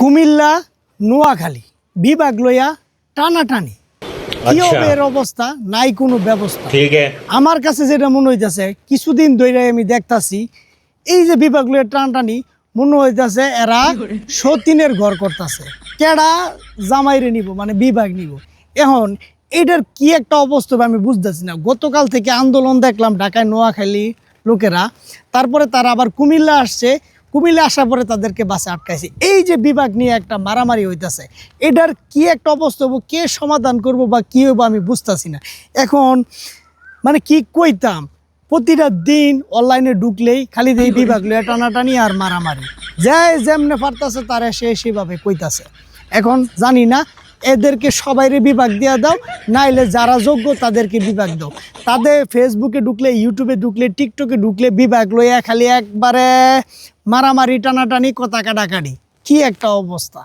কুমিল্লা নোয়াখালী বিভাগ লইয়া টানাটানি। আচ্ছা। কি অবস্থা? নাই কোনো ব্যবস্থা। আমার কাছে যেটা মনে হইতেছে কিছুদিন ধরে আমি দেখতাছি এই যে বিভাগ লইয়া টানাটানি মনে হইতেছে এরা সতীনের ঘর করতেছে। কেডা জামাইরে নিব মানে বিভাগ নিব। এখন এটার কি একটা অবস্থা আমি বুঝতেছি না। গতকাল থেকে আন্দোলন দেখলাম ঢাকায় নোয়াখালী লোকেরা। তারপরে তারা আবার কুমিল্লা আসছে কুমিল্লা আসার পরে তাদেরকে বাসে আটকাইছে। এই যে বিভাগ নিয়ে একটা মারামারি হইতেছে, এটার কি একটা অবস্থা হব কে সমাধান করব বা কি হব আমি বুঝতেছি না। এখন মানে কি কইতাম, প্রতিটা দিন অনলাইনে ঢুকলেই খালি এই বিভাগ লইয়া টানাটানি আর মারামারি। যে যেমনে পারতাছে তারা সে সেভাবে কইতাছে। এখন জানি না এদেরকে সবাইরে বিভাগ দিয়ে দাও, নাইলে যারা যোগ্য তাদেরকে বিভাগ দাও। তাদের ফেসবুকে ঢুকলে ইউটিউবে ঢুকলে টিকটকে ঢুকলে বিভাগ লইয়া খালি একবারে মারামারি, টানাটানি, কথা কাটাকাটি। কি একটা অবস্থা।